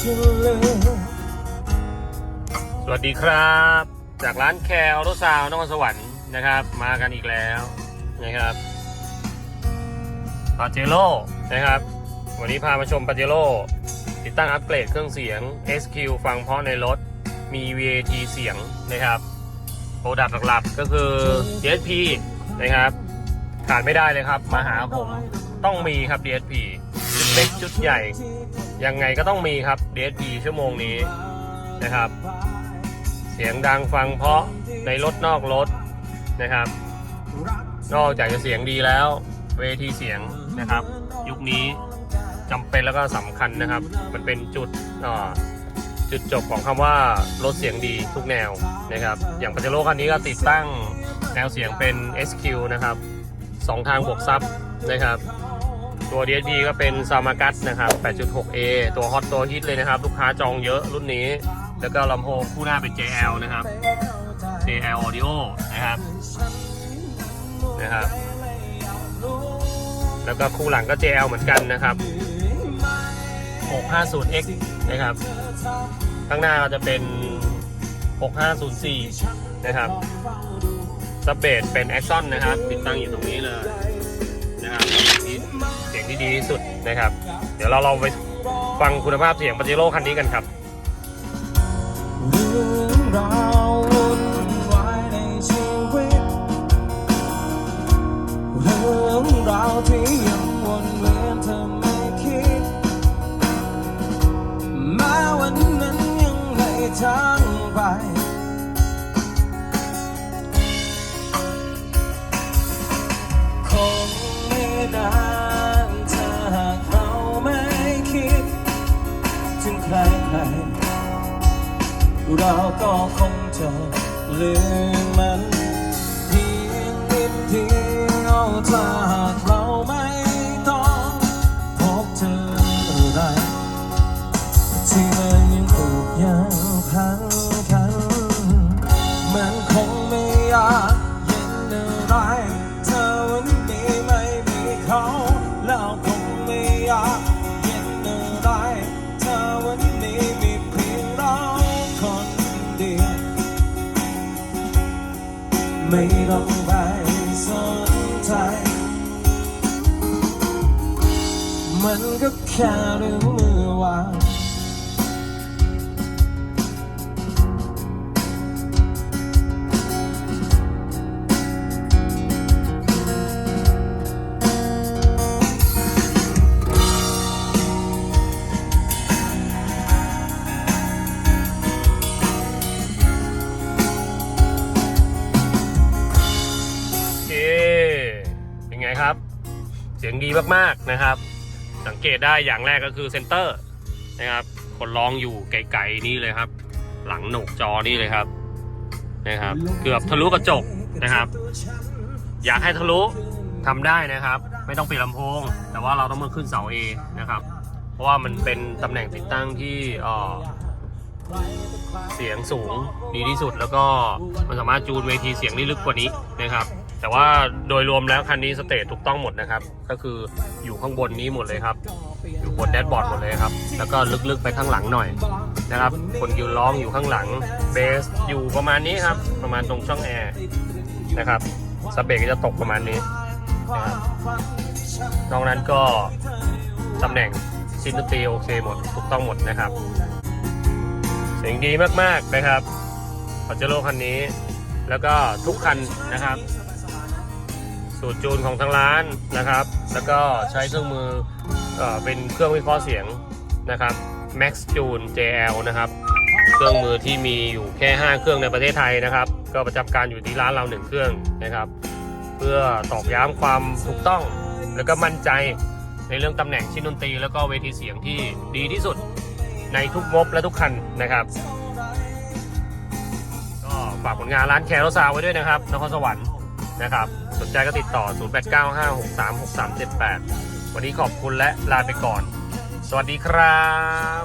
สวัสดีครับ จากร้านแคลรถซาวนครสวรรค์นะครับ มากันอีกแล้วนะครับปาเจโร่นะครับ วันนี้พามาชมปาเจโร่ติดตั้งอัปเกรดเครื่องเสียง SQ ฟังเพราะในรถมี VAT เสียงนะครับโปรดักต์หลักๆก็คือ DSP นะครับขาดไม่ได้เลยครับ มาหาผมต้องมีครับ DSP เล็กชุดใหญ่ ยังไงก็ต้องมีครับ DSP ชั่วโมงนี้นะครับ เสียงดังฟังเพราะในรถนอกรถนะครับ นอกจากจะเสียงดีแล้ว เวทีเสียงนะครับ ยุคนี้จำเป็นแล้วก็สำคัญนะครับ มันเป็นจุดจุดจบของคำว่ารถเสียงดีทุกแนวนะครับ อย่างปัจจุบันคันนี้ก็ติดตั้งแนวเสียงเป็น SQ นะครับสองทางบวกซับนะครับ ตัว DSP ก็เป็นซามากัสนะครับ 8.6A ตัวฮอตตัวฮิตเลยนะครับ ลูกค้าจองเยอะรุ่นนี้ แล้วก็ลำโพงคู่หน้าเป็น JL นะครับ JL Audio นะครับนะครับ แล้วก็คู่หลังก็ JL เหมือนกันนะครับ 650X นะครับ ข้างหน้าก็จะเป็น 6504 นะครับซับเบสเป็น Axon นนะครับ ติดตั้งอยู่ตรงนี้เลยนะครับ ที่ดีที่สุดนะครับ เดี๋ยวเราลองไปฟังคุณภาพเสียงปาเจโร่คันนี้กันครับที่ยังวนเวียนเธอไม่คิดแม้วันนั้นยังไม่จางไป เราก็คงจะลืมมันเพียงนิดเดียวถ้าหากเรา มันก็แค่เรื่องมือวางเป็นไงครับ เสียงดีมากๆนะครับ สังเกตได้อย่างแรกก็คือเซนเตอร์นะครับคนร้องอยู่ไกลๆนี่เลยครับ หลังหนกจอนี่เลยครับนะครับ เกือบทะลุกระจกนะครับ อยากให้ทะลุทำได้นะครับ ไม่ต้องปิดลำโพง แต่ว่าเราต้องมาขึ้นเสา A นะครับ เพราะว่ามันเป็นตำแหน่งติดตั้งที่เอ่อเสียงสูงดีที่สุดแล้วก็มันสามารถจูนเวทีเสียงได้ลึกกว่านี้นะครับ แต่ว่าโดยรวมแล้วคันนี้สเตจถูกต้องหมดนะครับ ก็คืออยู่ข้างบนนี้หมดเลยครับ อยู่บนแดชบอร์ดหมดเลยครับ แล้วก็ลึกๆไปข้างหลังหน่อยนะครับคนยืนร้องอยู่ข้างหลังเบสอยู่ประมาณนี้ครับ ประมาณตรงช่องแอร์นะครับสเปกจะตกประมาณนี้นะครับนอกนั้นก็ตำแหน่งซินตีโอเคหมดถูกต้องหมดนะครับเสียงดีมากๆนะครับปาเจโร่คันนี้ แล้วก็ทุกคันนะครับ สูตรจูนของทางร้านนะครับ แล้วก็ใช้เครื่องมือเอเป็นเครื่องวิเคราะห์เสียงนะครับ Max Tune JL นะครับ เครื่องมือที่มีอยู่แค่ 5 เครื่องในประเทศไทยนะครับ ก็ประจำการอยู่ที่ร้านเราหนึ่งเครื่องนะครับ เพื่อตอกย้ำความถูกต้องแล้วก็มั่นใจในเรื่องตำแหน่งชิ้นดนตรี แล้วก็เวทีเสียงที่ดีที่สุดในทุกงบและทุกคันนะครับ ก็ฝากผลงานร้านแคร์รซาวไว้ด้วยนะครับนครสวรรค์นะครับ สนใจก็ติดต่อ 0895636378 วันนี้ขอบคุณและลาไปก่อน สวัสดีครับ